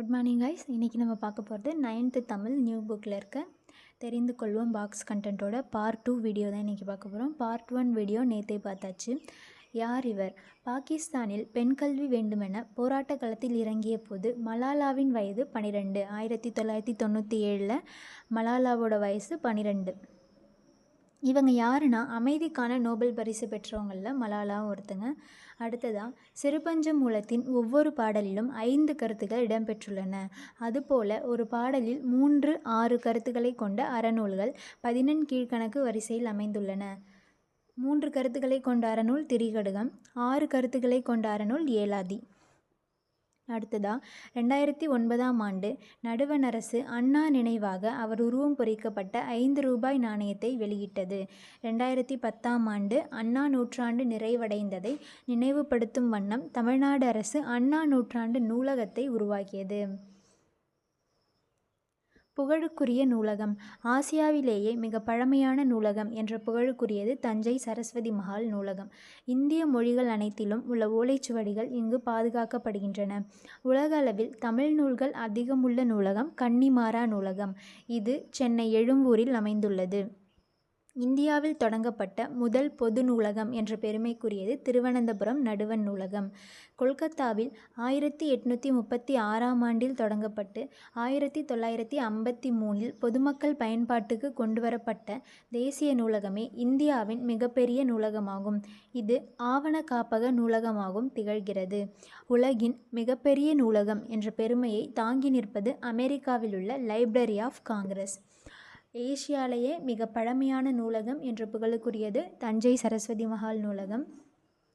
Good morning guys இன்றைக்கி நம்ம பார்க்க போகிறது நைன்த்து தமிழ் நியூ புக்கில் இருக்க. தெரிந்து கொள்வோம் பாக்ஸ் கண்டென்ட்டோட பார்ட் டூ வீடியோ தான் இன்றைக்கி பார்க்க போகிறோம் பார்ட் ஒன் வீடியோ நேற்றே பார்த்தாச்சு. யார் இவர்? பாகிஸ்தானில் பெண் கல்வி வேண்டுமென போராட்ட களத்தில் இறங்கிய போது மலாலாவின் வயது பனிரெண்டு. ஆயிரத்தி தொள்ளாயிரத்தி தொண்ணூற்றி ஏழில் மலாலாவோட வயசு பன்னிரெண்டு இவங்க யாருன்னா அமைதிக்கான நோபல் பரிசு பெற்றவங்களில் மலாலாவும் ஒருத்தங்க. அடுத்ததாக சிறுபஞ்ச மூலத்தின் ஒவ்வொரு பாடலிலும் ஐந்து கருத்துக்கள் இடம்பெற்றுள்ளன. அதுபோல ஒரு பாடலில் மூன்று ஆறு கருத்துக்களை கொண்ட அறநூல்கள் பதினெண் கீழ்கணக்கு வரிசையில் அமைந்துள்ளன. மூன்று கருத்துக்களை கொண்ட அறநூல் திரிகடுகம் ஆறு கருத்துக்களை கொண்ட அறநூல் ஏலாதி. அடுத்ததாக ரெண்டாயிரத்தி ஒன்பதாம் ஆண்டு நடுவண் அரசு அண்ணா நினைவாக அவர் உருவம் பொறிக்கப்பட்ட ஐந்து ரூபாய் நாணயத்தை வெளியிட்டது. ரெண்டாயிரத்தி பத்தாம் ஆண்டு அண்ணா நூற்றாண்டு நிறைவடைந்ததை நினைவுபடுத்தும் வண்ணம் தமிழ்நாடு அரசு அண்ணா நூற்றாண்டு நூலகத்தை உருவாக்கியது. புகழுக்குரிய நூலகம். ஆசியாவிலேயே மிக பழமையான நூலகம் என்ற புகழுக்குரியது தஞ்சை சரஸ்வதி மஹால் நூலகம். இந்திய மொழிகள் அனைத்திலும் உள்ள ஓலைச்சுவடிகள் இங்கு பாதுகாக்கப்படுகின்றன. உலக அளவில் தமிழ் நூல்கள் அதிகமுள்ள நூலகம் கன்னிமாரா நூலகம். இது சென்னை எழும்பூரில் அமைந்துள்ளது. இந்தியாவில் தொடங்கப்பட்ட முதல் பொது நூலகம் என்ற பெருமைக்குரியது திருவனந்தபுரம் நடுவண் நூலகம். கொல்கத்தாவில் ஆயிரத்தி எட்நூற்றி முப்பத்தி ஆறாம் ஆண்டில் தொடங்கப்பட்டு ஆயிரத்தி தொள்ளாயிரத்தி ஐம்பத்தி மூணில் பொதுமக்கள் பயன்பாட்டுக்கு கொண்டுவரப்பட்ட தேசிய நூலகமே இந்தியாவின் மிகப்பெரிய நூலகமாகும். இது ஆவண காப்பக நூலகமாகவும் திகழ்கிறது. உலகின் மிகப்பெரிய நூலகம் என்ற பெருமையை தாங்கி நிற்பது அமெரிக்காவில் உள்ள லைப்ரரி ஆஃப் காங்கிரஸ். ஏசியாலேயே மிக பழமையான நூலகம் என்ற புகழுக்குரியது தஞ்சை சரஸ்வதி மஹால் நூலகம்.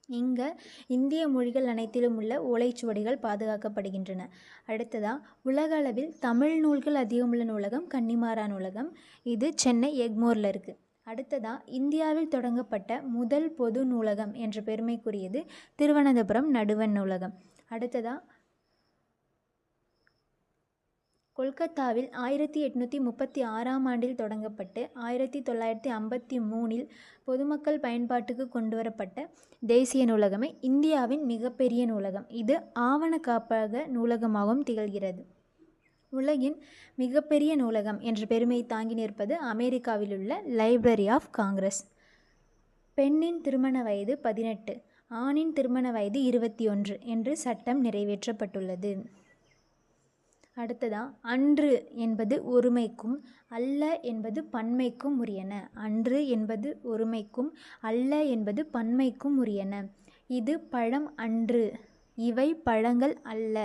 இங்கே இந்திய மொழிகள் அனைத்திலும் உள்ள ஓலைச்சுவடிகள் பாதுகாக்கப்படுகின்றன. அடுத்ததாக உலக அளவில் தமிழ் நூல்கள் அதிகமுள்ள நூலகம் கன்னிமாரா நூலகம். இது சென்னை எக்மோரில் இருக்குது அடுத்ததாக இந்தியாவில் தொடங்கப்பட்ட முதல் பொது நூலகம் என்ற பெருமைக்குரியது திருவனந்தபுரம் நடுவண் நூலகம். அடுத்ததாக கொல்கத்தாவில் ஆயிரத்தி எட்நூற்றி முப்பத்தி ஆறாம் ஆண்டில் தொடங்கப்பட்டு ஆயிரத்தி தொள்ளாயிரத்தி ஐம்பத்தி மூணில் பொதுமக்கள் பயன்பாட்டுக்கு கொண்டுவரப்பட்ட தேசிய நூலகமே இந்தியாவின் மிகப்பெரிய நூலகம். இது ஆவண காப்பக நூலகமாகவும் திகழ்கிறது. உலகின் மிகப்பெரிய நூலகம் என்ற பெருமையை தாங்கி நிற்பது அமெரிக்காவில் உள்ள லைப்ரரி ஆஃப் காங்கிரஸ். பெண்ணின் திருமண வயது பதினெட்டு ஆணின் திருமண வயது இருபத்தி ஒன்று என்று சட்டம் நிறைவேற்றப்பட்டுள்ளது. அடுத்ததா அன்று என்பது ஒருமைக்கும் அல்ல என்பது பன்மைக்கும் உரியன. அன்று என்பது ஒருமைக்கும் அல்ல என்பது பன்மைக்கும் உரியன. இது பழம் அன்று இவை பழங்கள் அல்ல.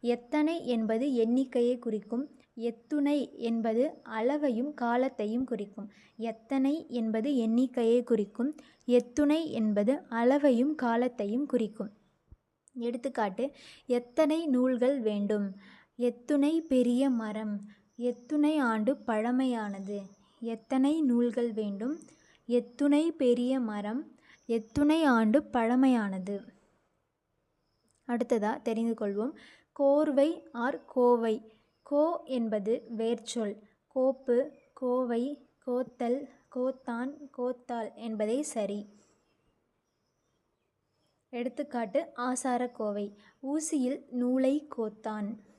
எத்தனை என்பது எண்ணிக்கையை குறிக்கும் எத்துணை என்பது அளவையும் காலத்தையும் குறிக்கும். எத்தனை என்பது எண்ணிக்கையை குறிக்கும் எத்துணை என்பது அளவையும் காலத்தையும் குறிக்கும். எடுத்துக்காட்டு எத்தனை நூல்கள் வேண்டும்? எத்துணை பெரிய மரம். எத்துணை ஆண்டு பழமையானது. எத்தனை நூல்கள் வேண்டும்? எத்துணை பெரிய மரம். எத்துணை ஆண்டு பழமையானது. அடுத்ததாக தெரிந்து கொள்வோம். கோர்வை ஆர் கோவை. கோ என்பது வேர்ச்சொல். கோப்பு கோவை கோத்தல் கோத்தான் கோத்தால் என்பதே சரி. எடுத்துக்காட்டு ஆசாரக்கோவை ஊசியில் நூலை கோத்தான்.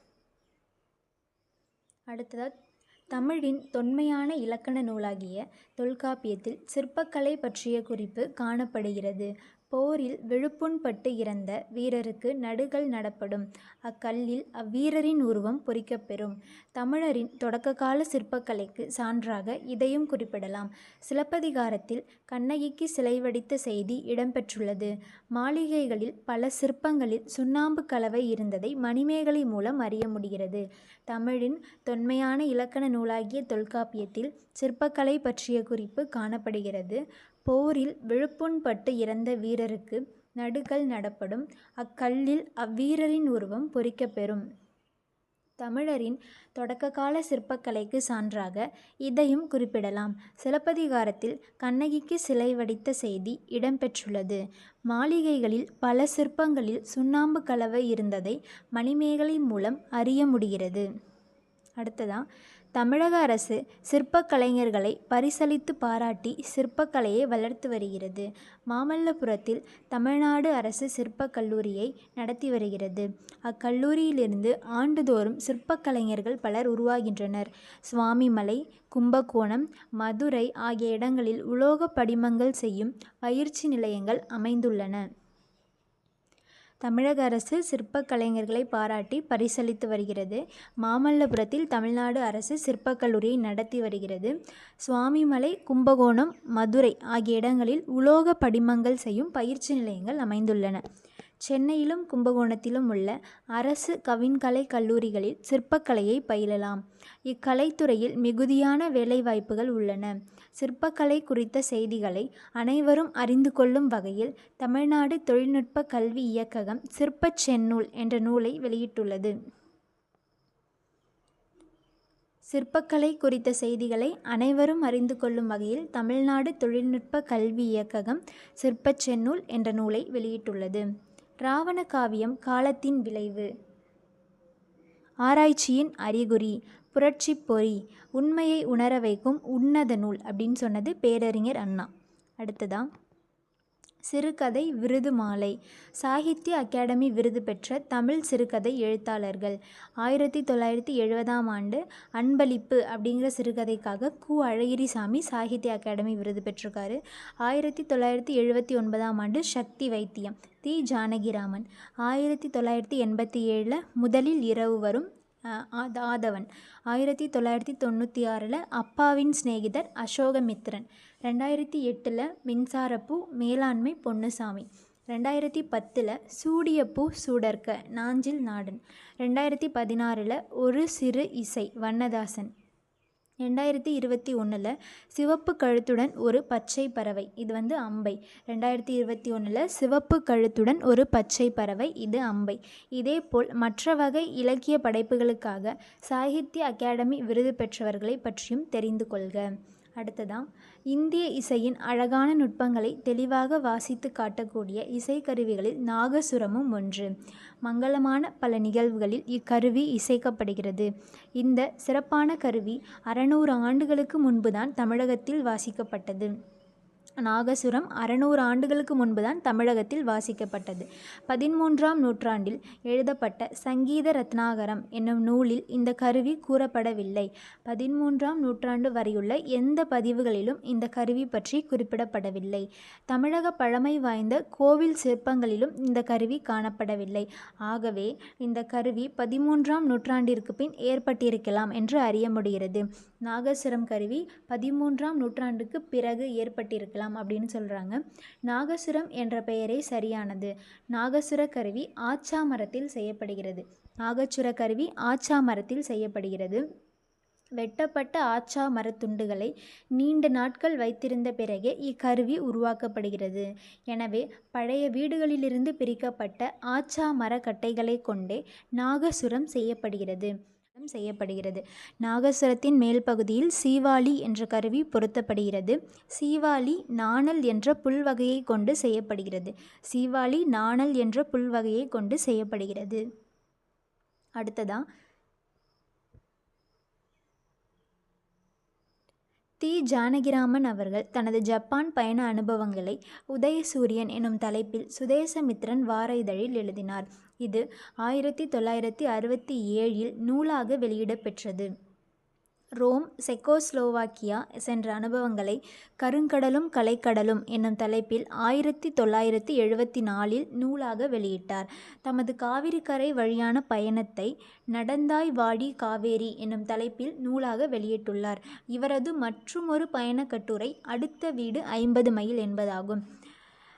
அடுத்ததாக தமிழின் தொன்மையான இலக்கண நூலாகிய தொல்காப்பியத்தில் சிற்பக்கலை பற்றிய குறிப்பு காணப்படுகிறது. போரில் விழுப்புண்பட்டு இறந்த வீரருக்கு நடுகள் நடப்படும். அக்கல்லில் அவ்வீரரின் உருவம் பொறிக்கப்பெறும் தமிழரின் தொடக்ககால சிற்பக்கலைக்கு சான்றாக இதையும் குறிப்பிடலாம். சிலப்பதிகாரத்தில் கண்ணகிக்கு சிலை வடித்த செய்தி இடம்பெற்றுள்ளது. மாளிகைகளில் பல சிற்பங்களில் சுண்ணாம்பு கலவை இருந்ததை மணிமேகலை மூலம் அறிய முடிகிறது. தமிழின் தொன்மையான இலக்கண நூலாகிய தொல்காப்பியத்தில் சிற்பக்கலை பற்றிய குறிப்பு காணப்படுகிறது. போரில் விழுப்புண்பட்டு இறந்த வீரருக்கு நடுகள் நடப்படும். அக்கல்லில் அவ்வீரரின் உருவம் பொறிக்கப்பெறும். தமிழரின் தொடக்ககால சிற்பக்கலைக்கு சான்றாக இதையும் குறிப்பிடலாம். சிலப்பதிகாரத்தில் கண்ணகிக்கு சிலை வடித்த செய்தி இடம்பெற்றுள்ளது. மாளிகைகளில் பல சிற்பங்களில் சுண்ணாம்பு கலவை இருந்ததை மணிமேகலை மூலம் அறிய முடிகிறது. அடுத்ததாக தமிழக அரசு சிற்பக்கலைஞர்களை பரிசளித்து பாராட்டி சிற்பக்கலையை வளர்த்து வருகிறது. மாமல்லபுரத்தில் தமிழ்நாடு அரசு சிற்பக் கல்லூரியை நடத்தி வருகிறது. அக்கல்லூரியிலிருந்து ஆண்டுதோறும் சிற்பக்கலைஞர்கள் பலர் உருவாகின்றனர். சுவாமிமலை கும்பகோணம் மதுரை ஆகிய இடங்களில் உலோக படிமங்கள் செய்யும் பயிற்சி நிலையங்கள் அமைந்துள்ளன. தமிழக அரசு சிற்பக் கலைஞர்களை பாராட்டி பரிசளித்து வருகிறது. மாமல்லபுரத்தில் தமிழ்நாடு அரசு சிற்பக் கல்லூரியை நடத்தி வருகிறது. சுவாமிமலை கும்பகோணம் மதுரை ஆகிய இடங்களில் உலோக படிமங்கள் செய்யும் பயிற்சி நிலையங்கள் அமைந்துள்ளன. சென்னையிலும் கும்பகோணத்திலும் உள்ள அரசு கவின்கலை கல்லூரிகளில் சிற்பக்கலையை பயிலலாம். இக்கலைத்துறையில் மிகுதியான வேலைவாய்ப்புகள் உள்ளன. சிற்பக்கலை குறித்த செய்திகளை அனைவரும் அறிந்து கொள்ளும் வகையில் தமிழ்நாடு தொழில்நுட்ப கல்வி இயக்ககம் சிற்பச் செந்நூல் என்ற நூலை வெளியிட்டுள்ளது. சிற்பக்கலை குறித்த செய்திகளை அனைவரும் அறிந்து கொள்ளும் வகையில் தமிழ்நாடு தொழில்நுட்ப கல்வி இயக்ககம் சிற்பச் செந்நூல் என்ற நூலை வெளியிட்டுள்ளது. ராவண காவியம் காலத்தின் விளைவு. ஆராய்ச்சியின் அறிகுறி புரட்சி பொறி உண்மையை உணர வைக்கும் உன்னத நூல் அப்படின்னு சொன்னது பேரறிஞர் அண்ணா. அடுத்ததா? சிறுகதை விருது மாலை. சாகித்ய அகாடமி விருது பெற்ற தமிழ் சிறுகதை எழுத்தாளர்கள். ஆயிரத்தி தொள்ளாயிரத்தி எழுபதாம் ஆண்டு அன்பளிப்பு அப்படிங்கிற சிறுகதைக்காக கு. அழகிரிசாமி சாகித்ய அகாடமி விருது பெற்றிருக்காரு. ஆயிரத்தி தொள்ளாயிரத்தி எழுபத்தி ஒன்பதாம் ஆண்டு சக்தி வைத்தியம் தி. ஜானகிராமன். ஆயிரத்தி தொள்ளாயிரத்தி எண்பத்தி ஏழில் முதலில் இரவு வரும் ஆதவன் ஆயிரத்தி தொள்ளாயிரத்தி தொண்ணூற்றி ஆறில் அப்பாவின் சிநேகிதர் அசோகமித்ரன் ரெண்டாயிரத்தி எட்டில் மின்சாரப்பூ மேலாண்மை பொன்னுசாமி. ரெண்டாயிரத்தி பத்தில் சூடியப்பூ சூடர்க்க நாஞ்சில் நாடன். ரெண்டாயிரத்தி பதினாறில் ஒரு சிறு இசை வண்ணதாசன். ரெண்டாயிரத்தி இருபத்தி ஒன்றில் சிவப்பு கழுத்துடன் ஒரு பச்சை பறவை. இது வந்து அம்பை. ரெண்டாயிரத்தி இருபத்தி ஒன்றில் சிவப்பு கழுத்துடன் ஒரு பச்சை பறவை. இது அம்பை. இதேபோல் மற்ற வகை இலக்கிய படைப்புகளுக்காக சாகித்ய அகாடமி விருது பெற்றவர்களை பற்றியும் தெரிந்து கொள்க. அடுத்ததான் இந்திய இசையின் அழகான நுட்பங்களை தெளிவாக வாசித்து காட்டக்கூடிய இசைக்கருவிகளில் நாகசுரமும் ஒன்று. மங்களமான பல நிகழ்வுகளில் இக்கருவி இசைக்கப்படுகிறது. இந்த சிறப்பான கருவி அறநூறு ஆண்டுகளுக்கு முன்புதான் தமிழகத்தில் வாசிக்கப்பட்டது. நாகசுரம் அறநூறு ஆண்டுகளுக்கு முன்புதான் தமிழகத்தில் வாசிக்கப்பட்டது. பதிமூன்றாம் நூற்றாண்டில் எழுதப்பட்ட சங்கீத ரத்னாகரம் என்னும் நூலில் இந்த கருவி கூறப்படவில்லை. பதிமூன்றாம் நூற்றாண்டு வரையுள்ள எந்த பதிவுகளிலும் இந்த கருவி பற்றி குறிப்பிடப்படவில்லை. தமிழக பழமை வாய்ந்த கோவில் சிற்பங்களிலும் இந்த கருவி காணப்படவில்லை. ஆகவே இந்த கருவி பதிமூன்றாம் நூற்றாண்டிற்கு பின் ஏற்பட்டிருக்கலாம் என்று அறிய முடிகிறது. நாகசுரம் கருவி பதிமூன்றாம் நூற்றாண்டுக்கு பிறகு ஏற்பட்டிருக்கலாம் அப்படின்னு சொல்கிறாங்க நாகசுரம் என்ற பெயரே சரியானது. நாகசுர கருவி ஆச்சா மரத்தில் செய்யப்படுகிறது. நாகச்சுர கருவி ஆச்சா மரத்தில் செய்யப்படுகிறது. வெட்டப்பட்ட ஆச்சா மரத்துண்டுகளை நீண்ட நாட்கள் வைத்திருந்த பிறகே இக்கருவி உருவாக்கப்படுகிறது. எனவே பழைய வீடுகளிலிருந்து பிரிக்கப்பட்ட ஆச்சா மரக்கட்டைகளை கொண்டே நாகசுரம் செய்யப்படுகிறது. செய்யப்படுகிறது. நாகசுரத்தின் மேல் பகுதியில் சீவாளி என்ற கருவி பொருத்தப்படுகிறது. சீவாளி நாணல் என்ற புல்வகையை கொண்டு செய்யப்படுகிறது. சீவாளி நாணல் என்ற புல்வகையை கொண்டு செய்யப்படுகிறது. அடுத்ததாக தி ஜானகிராமன் அவர்கள் தனது ஜப்பான் பயண அனுபவங்களை உதயசூரியன் எனும் தலைப்பில் சுதேசமித்ரன் வார இதழில் எழுதினார். இது ஆயிரத்தி தொள்ளாயிரத்தி அறுபத்தி ஏழில் நூலாக வெளியிடப்பெற்றது. ரோம் செக்கோஸ்லோவாக்கியா சென்ற அனுபவங்களை கருங்கடலும் கலைக்கடலும் என்னும் தலைப்பில் ஆயிரத்தி தொள்ளாயிரத்தி எழுபத்தி நாலில் நூலாக வெளியிட்டார். தமது காவிரிக்கரை வழியான பயணத்தை நடந்தாய் வாடி காவேரி என்னும் தலைப்பில் நூலாக வெளியிட்டுள்ளார். இவரது மற்றுமொரு பயண கட்டுரை அடுத்த வீடு ஐம்பது மைல் என்பதாகும்.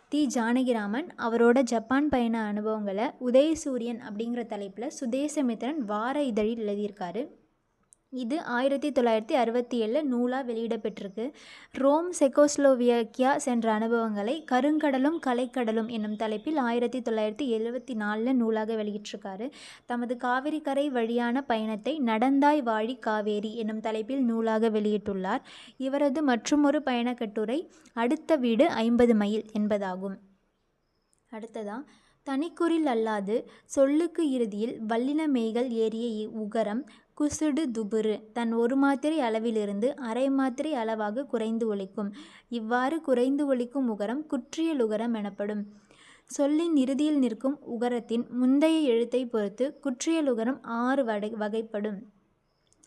தி. ஜானகிராமன் அவரோட ஜப்பான் பயண அனுபவங்களை உதயசூரியன் அப்படிங்கிற தலைப்பில் சுதேசமித்திரன் வார இதழில் எழுதியிருக்காரு. இது ஆயிரத்தி தொள்ளாயிரத்தி அறுபத்தி ஏழில் நூலாக வெளியிடப்பட்டிருக்கு ரோம் செக்கோஸ்லோவியக்கியா சென்ற அனுபவங்களை கருங்கடலும் கலைக்கடலும் என்னும் தலைப்பில் ஆயிரத்தி தொள்ளாயிரத்தி எழுபத்தி நாலில் நூலாக வெளியிட்டிருக்காரு. தமது காவிரி கரை வழியான பயணத்தை நடந்தாய் வாழி காவேரி என்னும் தலைப்பில் நூலாக வெளியிட்டுள்ளார். இவரது மற்றுமொரு பயணக் கட்டுரை அடுத்த வீடு ஐம்பது மைல் என்பதாகும். அடுத்ததான் தனிக்குறில் அல்லாது சொல்லுக்கு இறுதியில் வல்லின மெய்கள் ஏறிய இ- உகரம் குசுடு துபுரு தன் ஒரு மாத்திரை அளவிலிருந்து அரை மாத்திரை அளவாக குறைந்து ஒழிக்கும் இவ்வாறு குறைந்து ஒழிக்கும் உகரம் குற்றியலுகரம் எனப்படும். சொல்லின் இறுதியில் நிற்கும் உகரத்தின் முந்தைய எழுத்தை பொறுத்து குற்றியலுகரம் ஆறு வடை வகைப்படும்.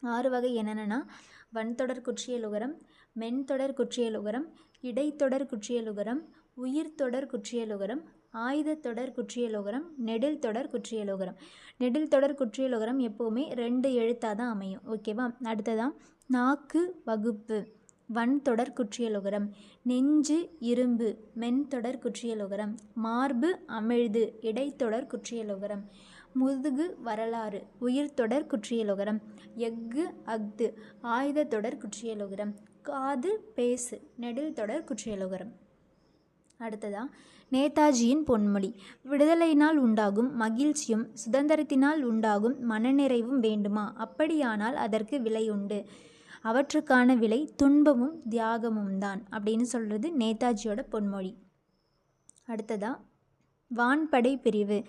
ஆறு வகை என்னென்னா வன்தொடர் குற்றியலுகரம் மென்தொடர் குற்றியலுகரம் இடைத்தொடர் குற்றியலுகரம் உயிர்த்தொடர் ஆயுத ஆயுதத்தொடர் குற்றியலோகரம் நெடில் தொடர் குற்றியலோகரம் நெடில் தொடர் குற்றியலோகரம் எப்போவுமே ரெண்டு எழுத்தாக தான் அமையும். ஓகேவா அடுத்ததான் நாக்கு வகுப்பு வன்தொடர் குற்றியலுகரம் நெஞ்சு இரும்பு மென்தொடர் குற்றியலுகரம் மார்பு அமிழ்து இடைத்தொடர் குற்றியலுகரம் முதுகு வரலாறு உயிர் தொடர் குற்றியலுகரம் எஃகு அஃது ஆயுத தொடர் குற்றியலுகரம் காது பேசு நெடில் தொடர் குற்றியலுகரம் அடுத்ததாக நேதாஜியின் பொன்மொழி. விடுதலையினால் உண்டாகும் மகிழ்ச்சியும் சுதந்திரத்தினால் உண்டாகும் மனநிறைவும் வேண்டுமா? அப்படியானால் அதற்கு விலை உண்டு. அவற்றுக்கான விலை துன்பமும் தியாகமும் தான் அப்படின்னு சொல்கிறது நேதாஜியோட பொன்மொழி. அடுத்ததா வான்படை பிரிவு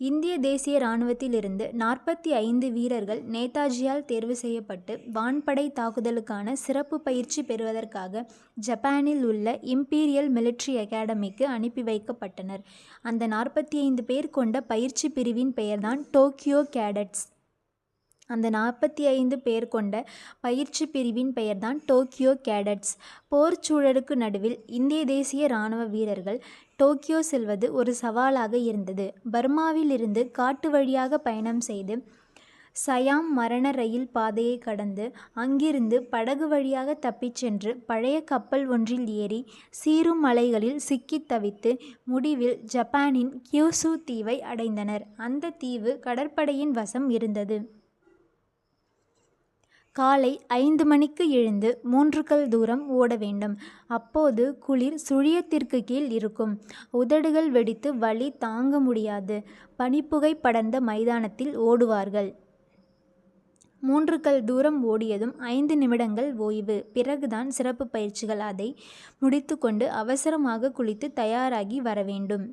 இந்திய தேசிய இராணுவத்திலிருந்து நாற்பத்தி ஐந்து வீரர்கள் நேதாஜியால் தேர்வு செய்யப்பட்டு வான்படை தாக்குதலுக்கான சிறப்பு பயிற்சி பெறுவதற்காக ஜப்பானில் உள்ள இம்பீரியல் மிலிட்ரி அகாடமிக்கு அனுப்பி வைக்கப்பட்டனர். அந்த நாற்பத்தி ஐந்து பேர் கொண்ட பயிற்சி பிரிவின் பெயர்தான் டோக்கியோ கேடட்ஸ். அந்த நாற்பத்தி ஐந்து பேர் கொண்ட பயிற்சி பிரிவின் பெயர்தான் டோக்கியோ கேடட்ஸ். போர் சூழலுக்கு நடுவில் இந்திய தேசிய இராணுவ வீரர்கள் டோக்கியோ செல்வது ஒரு சவாலாக இருந்தது. பர்மாவில் இருந்து காட்டு வழியாக பயணம் செய்து சயாம் மரண ரயில் பாதையை கடந்து அங்கிருந்து படகு வழியாக தப்பிச் சென்று பழைய கப்பல் ஒன்றில் ஏறி சீரும் மலைகளில் சிக்கித் தவித்து முடிவில் ஜப்பானின் கியூசு தீவை அடைந்தனர். அந்த தீவு கடற்படையின் வசம் இருந்தது. காலை ஐந்து மணிக்கு எழுந்து மூன்று கல் தூரம் ஓட வேண்டும். அப்போது குளிர் சுழியத்திற்கு கீழ் இருக்கும். உதடுகள் வெடித்து வலி தாங்க முடியாது. பனிப்புகை படர்ந்த மைதானத்தில் ஓடுவார்கள். மூன்று கல் தூரம் ஓடியதும் ஐந்து நிமிடங்கள் ஓய்வு. பிறகுதான் சிறப்பு பயிற்சிகள் அதை முடித்துக்கொண்டு அவசரமாக குளித்து தயாராகி வர வேண்டும்.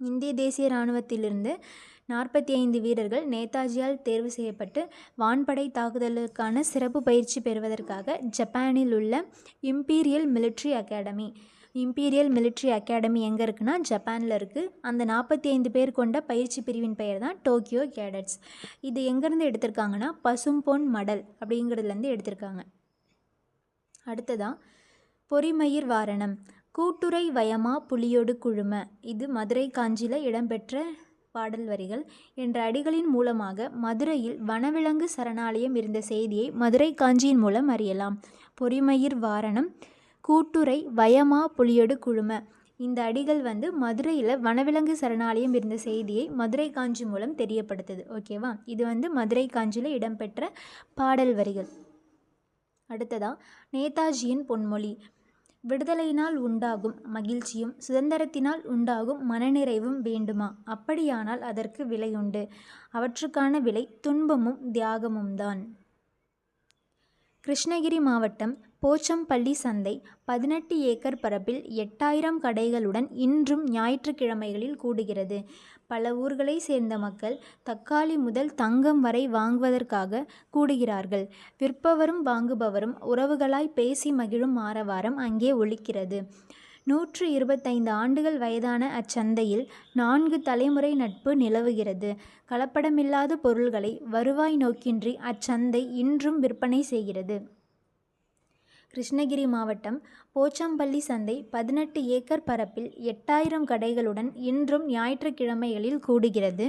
இந்திய தேசிய இராணுவத்திலிருந்து நாற்பத்தி ஐந்து வீரர்கள் நேதாஜியால் தேர்வு செய்யப்பட்டு வான்படை தாக்குதலுக்கான சிறப்பு பயிற்சி பெறுவதற்காக ஜப்பானில் உள்ள imperial military academy. Imperial military academy எங்கே இருக்குன்னா ஜப்பானில் இருக்குது அந்த நாற்பத்தி ஐந்து பேர் கொண்ட பயிற்சி பிரிவின் பெயர் தான் டோக்கியோ கேடட்ஸ். இது எங்கேருந்து எடுத்திருக்காங்கன்னா பசும்பொன் மடல் அப்படிங்கிறதுலேருந்து எடுத்திருக்காங்க. அடுத்ததான் பொறிமயிர் வாரணம். கூட்டுரை வயமா புலியோடு குழும. இது மதுரை காஞ்சியில் இடம்பெற்ற பாடல் வரிகள் என்ற அடிகளின் மூலமாக மதுரையில் வனவிலங்கு சரணாலயம் இருந்த செய்தியை மதுரை காஞ்சியின் மூலம் அறியலாம். பொறிமயிர் வாரணம் கூட்டுரை வயமா புலியொடு குழும. இந்த அடிகள் வந்து மதுரையில் வனவிலங்கு சரணாலயம் இருந்த செய்தியை மதுரை காஞ்சி மூலம் தெரியப்படுத்துது. ஓகேவா இது வந்து மதுரை காஞ்சியில் இடம்பெற்ற பாடல் வரிகள். அடுத்ததாக நேதாஜியின் பொன்மொழி. விடுதலையினால் உண்டாகும் மகிழ்ச்சியும் சுதந்திரத்தினால் உண்டாகும் மனநிறைவும் வேண்டுமா? அப்படியானால் அதற்கு விலை உண்டு அவற்றுக்கான விலை துன்பமும் தியாகமும் தான் கிருஷ்ணகிரி மாவட்டம் போச்சம்பள்ளி சந்தை பதினெட்டு ஏக்கர் பரப்பில் எட்டாயிரம் கடைகளுடன் இன்றும் ஞாயிற்றுக்கிழமைகளில் கூடுகிறது. பல ஊர்களை சேர்ந்த மக்கள் தக்காளி முதல் தங்கம் வரை வாங்குவதற்காக கூடுகிறார்கள். விற்பவரும் வாங்குபவரும் உறவுகளாய் பேசி மகிழும் ஆரவாரம் அங்கே ஒலிக்கிறது. நூற்று இருபத்தைந்து ஆண்டுகள் வயதான அச்சந்தையில் நான்கு தலைமுறை நட்பு நிலவுகிறது. கலப்படமில்லாத பொருள்களை வருவாய் நோக்கின்றி அச்சந்தை இன்றும் விற்பனை செய்கிறது. கிருஷ்ணகிரி மாவட்டம் போச்சம்பள்ளி சந்தை பதினெட்டு ஏக்கர் பரப்பில் எட்டாயிரம் கடைகளுடன் இன்றும் ஞாயிற்றுக்கிழமைகளில் கூடுகிறது.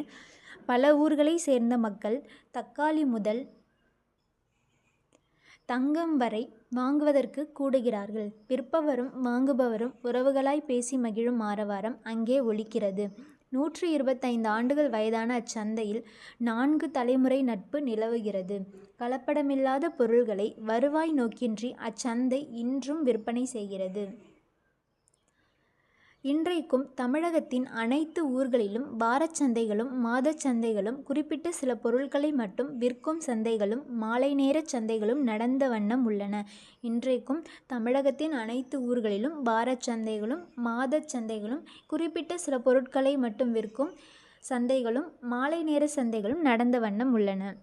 பல ஊர்களை சேர்ந்த மக்கள் தக்காளி முதல் தங்கம் வரை வாங்குவதற்கு கூடுகிறார்கள். விற்பவரும் வாங்குபவரும் உறவுகளாய் பேசி மகிழும் ஆரவாரம் அங்கே ஒலிக்கிறது. நூற்றி இருபத்தைந்து ஆண்டுகள் வயதான அச்சந்தையில் நான்கு தலைமுறை நட்பு நிலவுகிறது. கலப்படமில்லாத பொருள்களை வருவாய் நோக்கின்றி அச்சந்தை இன்றும் விற்பனை செய்கிறது. இன்றைக்கும் தமிழகத்தின் அனைத்து ஊர்களிலும் வாரச் சந்தைகளும் மாதச் சந்தைகளும் குறிப்பிட்ட சில பொருட்களை மட்டும் விற்கும் சந்தைகளும் மாலை நேரச் சந்தைகளும் நடந்த வண்ணம் உள்ளன. இன்றைக்கும் தமிழகத்தின் அனைத்து ஊர்களிலும் வாரச் சந்தைகளும் மாதச் சந்தைகளும் குறிப்பிட்ட சில பொருட்களை மட்டும் விற்கும் சந்தைகளும் மாலை நேர சந்தைகளும் நடந்த வண்ணம் உள்ளன.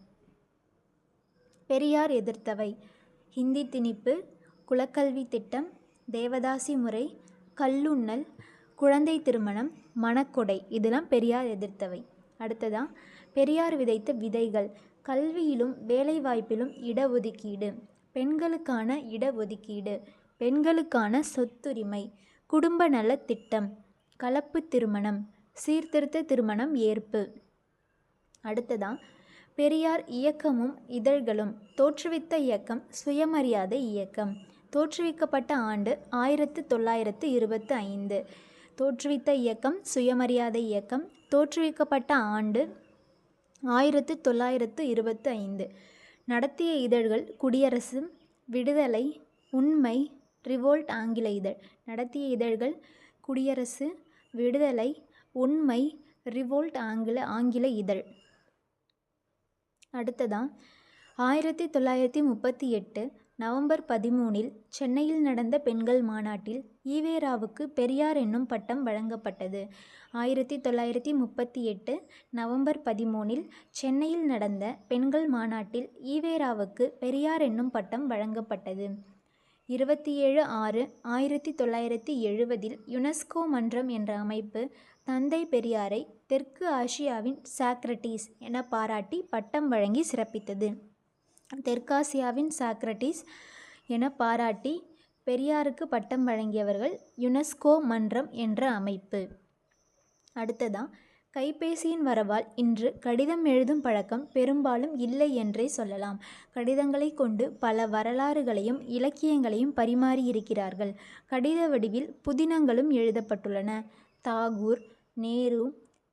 பெரியார் எதிர்த்தவை. ஹிந்தி திணிப்பு குலக்கல்வி திட்டம் தேவதாசி முறை கல்லுண்ணல் குழந்தை திருமணம் மணக்கொடை இதெல்லாம் பெரியார் எதிர்த்தவை. அடுத்ததாக பெரியார் விதைத்த விதைகள் கல்வியிலும் வேலைவாய்ப்பிலும் இடஒதுக்கீடு. பெண்களுக்கான இடஒதுக்கீடு பெண்களுக்கான சொத்துரிமை குடும்ப நல திட்டம் கலப்பு திருமணம் சீர்திருத்த திருமணம் ஏற்பு. அடுத்ததான் பெரியார் இயக்கமும் இதழ்களும் தோற்றுவித்த இயக்கம் சுயமரியாதை இயக்கம். தோற்றுவிக்கப்பட்ட ஆண்டு ஆயிரத்து தொள்ளாயிரத்து இருபத்து ஐந்து. தோற்றுவித்த இயக்கம் சுயமரியாதை இயக்கம். தோற்றுவிக்கப்பட்ட ஆண்டு ஆயிரத்து தொள்ளாயிரத்து இருபத்து ஐந்து. நடத்திய இதழ்கள் குடியரசு விடுதலை உண்மை ரிவோல்ட் ஆங்கில இதழ். நடத்திய இதழ்கள் குடியரசு விடுதலை உண்மை ரிவோல்ட் ஆங்கில ஆங்கில இதழ். அடுத்ததா ஆயிரத்தி தொள்ளாயிரத்தி முப்பத்தி எட்டு நவம்பர் பதிமூனில் சென்னையில் நடந்த பெண்கள் மாநாட்டில் ஈவேராவுக்கு பெரியார் என்னும் பட்டம் வழங்கப்பட்டது. ஆயிரத்தி தொள்ளாயிரத்தி முப்பத்தி எட்டு நவம்பர் பதிமூனில் சென்னையில் நடந்த பெண்கள் மாநாட்டில் ஈவேராவுக்கு பெரியார் என்னும் பட்டம் வழங்கப்பட்டது. இருபத்தி ஏழு ஆறு ஆயிரத்தி தொள்ளாயிரத்தி எழுபதில் யுனெஸ்கோ மன்றம் என்ற அமைப்பு தந்தை பெரியாரை தெற்கு ஆசியாவின் சாக்ரட்டிஸ் என பாராட்டி பட்டம் வழங்கி சிறப்பித்தது. தெற்காசியாவின் சாக்ரட்டிஸ் என பாராட்டி பெரியாருக்கு பட்டம் வழங்கியவர்கள் யுனெஸ்கோ மன்றம் என்ற அமைப்பு. அடுத்ததாக கைபேசியின் வரவால் இன்று கடிதம் எழுதும் பழக்கம் பெரும்பாலும் இல்லை என்றே சொல்லலாம். கடிதங்களை கொண்டு பல வரலாறுகளையும் இலக்கியங்களையும் பரிமாறியிருக்கிறார்கள். கடித வடிவில் புதினங்களும் எழுதப்பட்டுள்ளன. தாகூர் நேரு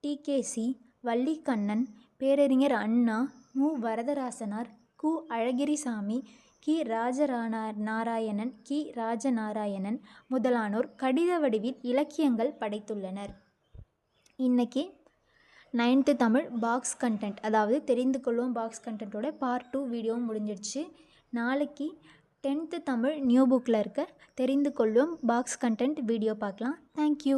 டிகேசி வள்ளிக்கண்ணன் பேரறிஞர் அண்ணா மு. வரதராசனார் கு. அழகிரிசாமி கி. ராஜராணா நாராயணன் கி. ராஜநாராயணன் முதலானோர் கடித வடிவில் இலக்கியங்கள் படைத்துள்ளனர். இன்னைக்கு நைன்த்து தமிழ் பாக்ஸ் கண்டென்ட் அதாவது தெரிந்து கொள்வோம் பாக்ஸ் கண்டென்ட்டோட பார்ட் டூ வீடியோவும் முடிஞ்சிடுச்சு. நாளைக்கு டென்த்து தமிழ் நியூ புக்கில் இருக்க தெரிந்து கொள்வோம் பாக்ஸ் கண்டென்ட் வீடியோ பார்க்கலாம். Thank you